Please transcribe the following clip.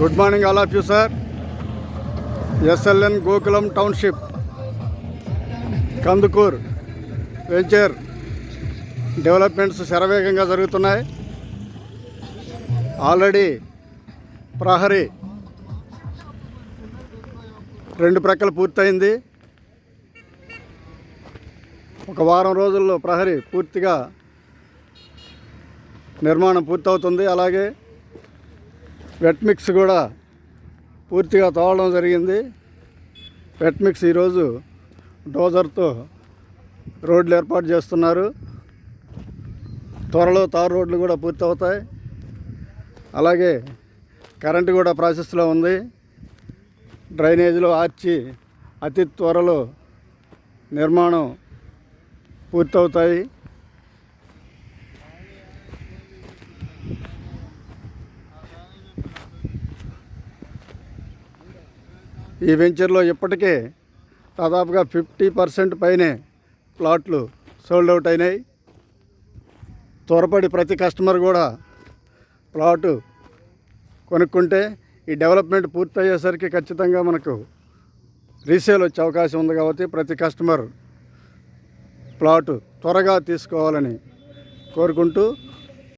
Good morning all of you sir SLN Gokulam township Kandukur venture developments శరవేగంగా జరుగుతున్నాయి. Already ప్రహరీ రెండు ప్రక్కలు పూర్తయింది. ఒక వారం రోజుల్లో ప్రహరీ పూర్తిగా నిర్మాణం పూర్తవుతుంది. అలాగే వెట్ మిక్స్ కూడా పూర్తిగా తోవడం జరిగింది. వెట్ మిక్స్ ఈరోజు డోజర్తో రోడ్లు ఏర్పాటు చేస్తున్నారు. త్వరలో తారు రోడ్లు కూడా పూర్తవుతాయి. అలాగే కరెంటు కూడా ప్రాసెస్లో ఉంది. డ్రైనేజీలో ఆర్చి అతి త్వరలో నిర్మాణం పూర్తవుతాయి. ఈ వెంచర్లో ఇప్పటికే దాదాపుగా ఫిఫ్టీ పర్సెంట్ పైనే ప్లాట్లు సోల్డ్ అవుట్ అయినాయి. త్వరపడి ప్రతి కస్టమర్ కూడా ప్లాటు కొనుక్కుంటే ఈ డెవలప్మెంట్ పూర్తయ్యేసరికి ఖచ్చితంగా మనకు రీసేల్ వచ్చే అవకాశం ఉంది కాబట్టి ప్రతి కస్టమర్ ప్లాటు త్వరగా తీసుకోవాలని కోరుకుంటూ